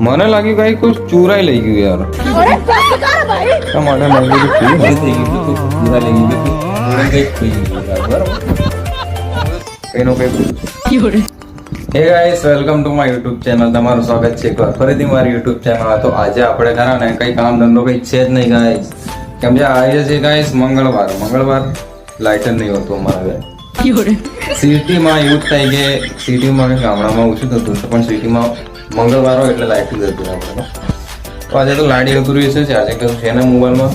મને લાગ્યું કઈ કોઈ ચૂરાઈ લઈ ગયું યાર. મને લાગ્યું કે ચૂરાઈ લઈ ગયું ચૂરાઈ લઈ ગયું કઈ થઈ ગયું બરાબર? એનો કઈ hey guys welcome to my YouTube channel તમારું સ્વાગત છે એકવાર ફરીથી મારી યુટ્યુબ ચેનલ તો આજે આપણે ખરા ને કંઈ કામ ધંધો કંઈ છે જ નહીં ગાઈસ કેમ કે આજે છે ગાઈસ મંગળવાર. મંગળવાર લાઇટર નહીં હોતું અમારે સિટીમાં યુઝ થાય કે સિટીમાં ગામડામાં ઓછું થતું પણ સિટીમાં મંગળવાર હોય એટલે લાઇટ જ આપણે તો આજે તો લાડી જતું રહ્યું છે. આજે કરું છે એના મોબાઈલમાં.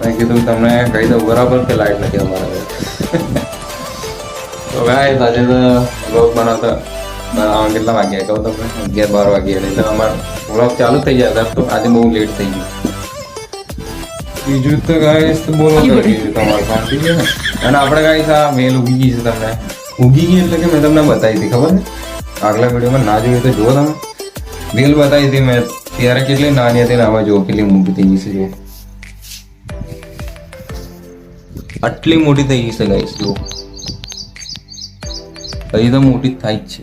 મેં કીધું તમને કહી દઉં બરાબર કે લાઇટ નથી અમારા તો ગાઈસ આજે તો બ્લોગ બનાવતા બનાવવા કેટલા વાગ્યા? કહું તમને. અગિયાર બાર વાગ્યા. તો અમારો બ્લોગ ચાલુ થઈ જાય તો આજે બહુ લેટ થઈ ગયું. બીજું તો ગાઈસ તો બોલો બીજું તમારે છે ને? અને આપણે ગાઈસ આ મેલ ઉગી ગઈ છે તમને. ઉગી ગઈ એટલે કે મેં તમને બતાવી હતી. ખબર ને આગલા વિડીયોમાં ના જોયું તો જુઓ તમે. વેલ બતાવી હતી મેં. ત્યારે કેટલી નાની હતી ને આમાં જુઓ કેટલી મોટી થઈ ગઈ છે જુઓ. આટલી મોટી થઈ ગઈ છે ગાઈસ જુઓ. હજી તો મોટી થાય જ છે.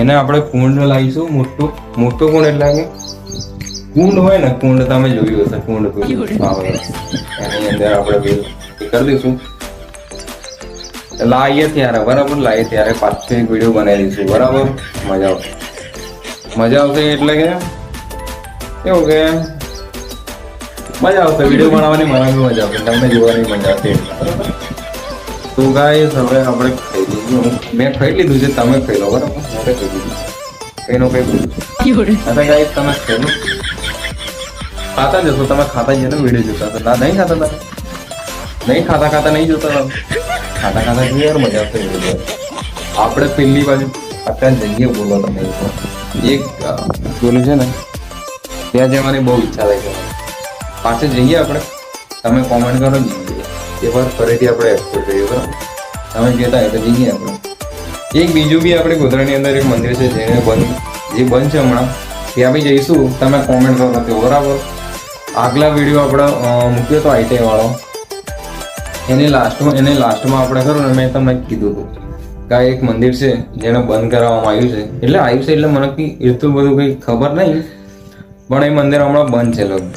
એને આપણે કુંડ લાવીશું મોટું મોટું કુંડ એટલે કે કુંડ હોય ને કુંડ તમે જોયું હશે કુંડ એની અંદર આપણે કરી દઈશું. લાવીએ ત્યારે બરાબર લાવીએ ત્યારે પાછી એક વીડિયો બનાવી દઈશું બરાબર? મજા આવશે. મજા આવશે એટલે કે? એવું કે? મજા આવશે. વીડિયો બનાવવાની મને બી મજા આવશે. તમને જોવાની મજા આવશે. તો ગાઈસ હવે આપણે ખાઈ લીધું મેં ખાઈ લીધું છે તમે ખાઈ લો બરાબર? મેં ખાઈ લીધું કઈનો કઈ અરે ગાઈસ તમે ખાઈ ખાતા જશો તમે ખાતા જઈને વીડિયો જોતા. હતા ના નહીં ખાતા તમે? નહીં ખાતા ખાતા નહીં જોતા તમે? ખાતા ખાતા જોઈએ ને મજા આવતી વીડિયો આપણે પેલી બાજુ અત્યારે જઈએ બોલો તમે એક પેલું છે ને ત્યાં જવાની બહુ ઈચ્છા થાય છે. પાછળ જઈએ આપણે. તમે કોમેન્ટ કરો જઈએ એ વાર ફરીથી આપણે એક્સપ્લોર કરીએ બરાબર? તમે કહેતા હોય તો જઈએ આપણે. એક બીજું બી આપણે ગોધરાની અંદર એક મંદિર છે જેને બંધ જે બંધ છે હમણાં. ત્યાં બી જઈશું. તમે કોમેન્ટ કરો નથી બરાબર. આગલા વીડિયો આપણે મૂક્યો તો આઈટીઆઈ વાળો. એની લાસ્ટમાં એને લાસ્ટમાં આપણે ખરું ને મેં તમને કીધું હતું કે આ એક મંદિર છે જેને બંધ કરાવવામાં આવ્યું છે. એટલે આવ્યું છે એટલે મને કંઈ એટલું બધું કંઈ ખબર નહીં, પણ એ મંદિર હમણાં બંધ છે લગભગ.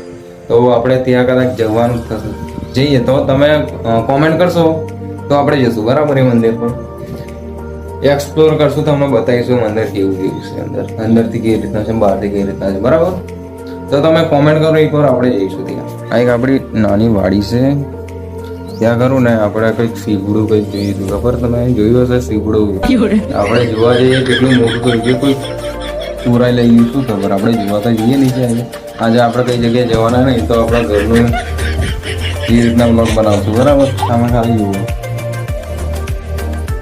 તો આપણે ત્યાં કદાચ જવાનું થશે. જઈએ તો તમે કોમેન્ટ કરશો તો આપણે જઈશું બરાબર એ મંદિર પર એક્સપ્લોર કરશું, તમને બતાવીશું મંદિર કેવું કેવું છે અંદર. અંદરથી કેવી રીતના છે, બહારથી કેવી રીતના છે, બરાબર? તો તમે કોમેન્ટ કરો, એકવાર આપણે જઈશું ત્યાં. આ એક આપણી નાની વાડી છે. ત્યાં કરું ને આપણે કંઈક સીવડું કંઈક જોયું હતું ખબર તમે જોયું હશે સીવડું આપણે જોવા જઈએ કેટલું મોટું કે કોઈ ચોરાઈ લઈ ગયું શું ખબર? આપણે જોવા તો જઈએ નીચે આજે આજે આપણે કઈ જગ્યાએ જવાના નહીં તો આપણા ઘરનું એ રીતના બ્લોગ બનાવશું. બરાબર? સામે ખાલી જોવું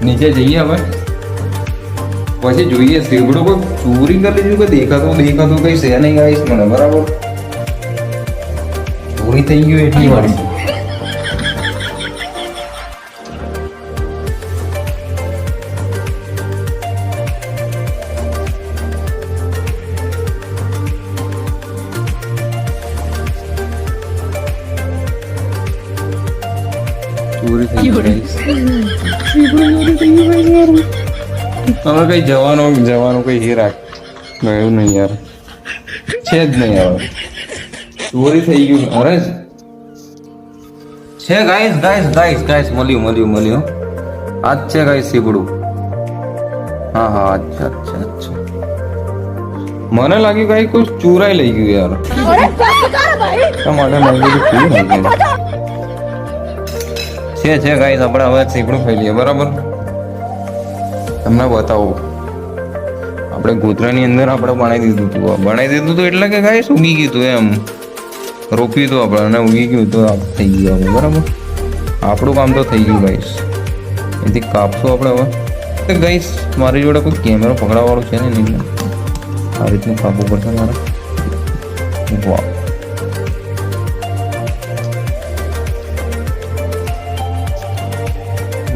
નીચે જઈએ હવે. પછી જોઈએ સીવડું કોઈ ચોરી કરી લીધું કે દેખાતું દેખાતું કઈ છે નહીં આવીશ મને બરાબર? ચોરી થઈ ગયું એટલી વાળી પૂરી થઈ હવે કઈ જવાનો જવાનો કઈ હિરાક ગયું નહીં યાર. છે જ નહીં હવે. ચોરી થઈ ગયું. અરે છે ગાઈસ ગાઈસ ગાઈસ ગાઈસ મળ્યું મળ્યું મળ્યું. આજ છે ગાઈસ સીબડું. હા હા અચ્છા અચ્છા અચ્છા મને લાગ્યું કઈ કોઈ ચોરાઈ લઈ ગયું યાર. તમારે મને છે છે ગાઈસ આપણે હવે સીપડું લઈએ. બરાબર? તમને બતાવો. આપણે ગોતરાની અંદર આપણે બનાવી દીધું હતું. બનાવી દીધું હતું એટલે કે ગાઈસ ઉગી ગયું હતું એમ. રોપ્યું હતું આપણે અને ઉગી ગયું તો. થઈ ગયું બરાબર? આપણું કામ તો થઈ ગયું ગાઈસ એથી કાપશું આપણે હવે. ગાઈસ મારી જોડે કોઈ કેમેરો પકડાવવાળું છે ને નહીં? આ રીતનું કાપવું પડશે મારે. વાહ.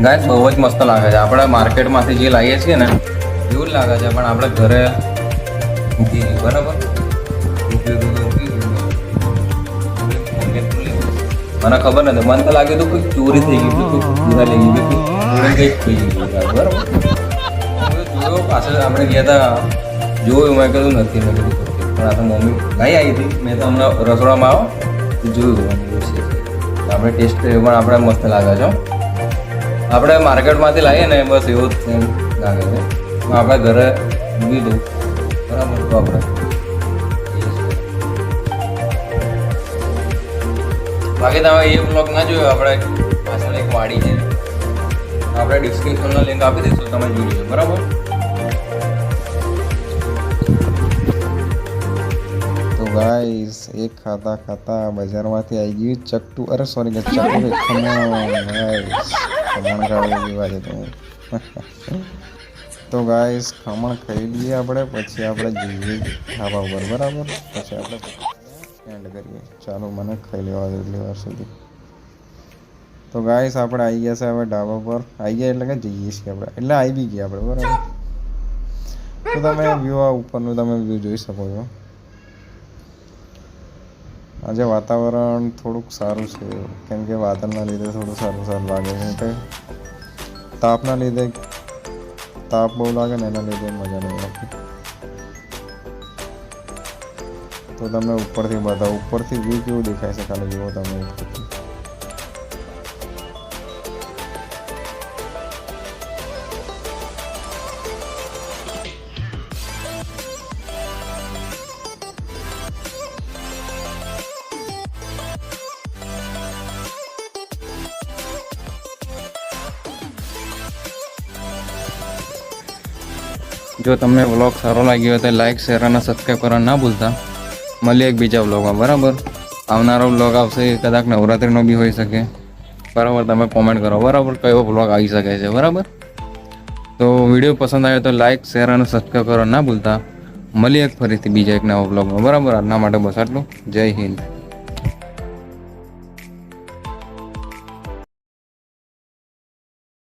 ગાઈસ, બહુ જ મસ્ત લાગે છે. આપણે માર્કેટમાંથી જે લાવીએ છીએ ને, એવું જ લાગે છે. પણ આપણે ઘરે બરાબર? ગયું. મને ખબર નથી. મને તો લાગ્યું હતું કોઈ ચોરી થઈ ગયું કોઈ પૂરા લઈ ગયું કોઈ કંઈક થઈ ગયું બરાબર? જોયો પાછળ આપણે ગયા હતા જોયું. મેં કીધું નથી, મેં કીધું પણ આ તો મમ્મી નહીં આવી હતી. મેં તો હમણાં રસોડામાં આવો જોયું. આપણે ટેસ્ટ પણ આપણે મસ્ત લાગે છે. આપણે માર્કેટમાંથી લાવીએ ને, બસ એવું જ સેમ લાગે છે. આપણે ઘરે લીધું બરાબર, તો આપણે. બાકી તમે એ બ્લોગ ના જોયો, આપણે પાછળ એક વાડી છે. આપણે ડિસ્ક્રિપ્શનનો લિંક આપી દઈશું, તમે જોઈ લેજો. બરાબર? ગાઈસ, એક ખાતા ખાતા બજારમાંથી આવી ગયું ચકટુ. અરે સોરી કે ચકટુ ખમણ ખાવા જેવા છે તમે તો ગાઈસ, ખમણ ખાઈ લઈએ આપણે, પછી આપણે જઈએ ધાબા ઉપર, બરાબર? પછી આપણે એન્ડ કરીએ. ચાલો, મને ખાઈ લેવા એટલી વાર સુધી. તો ગાઈસ, આપણે આવી ગયા છે હવે ઢાબા પર. આવી ગયા એટલે કે જઈએ છીએ આપણે. એટલે આવી બી ગયા આપણે, બરાબર? તો તમે વ્યૂ આ ઉપરનું તમે વ્યૂ જોઈ શકો છો. આજે વાતાવરણ થોડુંક સારું છે. કેમ કે વાદળના લીધે થોડું સારું સારું લાગે છે. એટલે તાપના લીધે તાપ બહુ લાગે ને એના લીધે મજા નહીં આવતી. તો તમે ઉપરથી બતાવો. ઉપરથી વ્યૂ કેવું દેખાય છે? ખાલી જુઓ તમે જો તમને વ્લોગ સારો લાગ્યો હોય તો લાઈક શેર અને સબસ્ક્રાઈબ કરવા ના ભૂલતા. મળીએ એક બીજા વ્લોગમાં બરાબર? આવનારો વ્લોગ આવશે, કદાચ નવરાત્રિનો બી હોઈ શકે. બરાબર, તમે કોમેન્ટ કરો, બરાબર? કયો વ્લોગ આવી શકે છે, બરાબર? તો વીડિયો પસંદ આવ્યો તો લાઈક શેર અને સબસ્ક્રાઈબ કરવા ના ભૂલતા. મળીએ ફરીથી બીજા એક નવા વ્લોગમાં બરાબર? આજના માટે બસ આટલું. જય હિન્દ.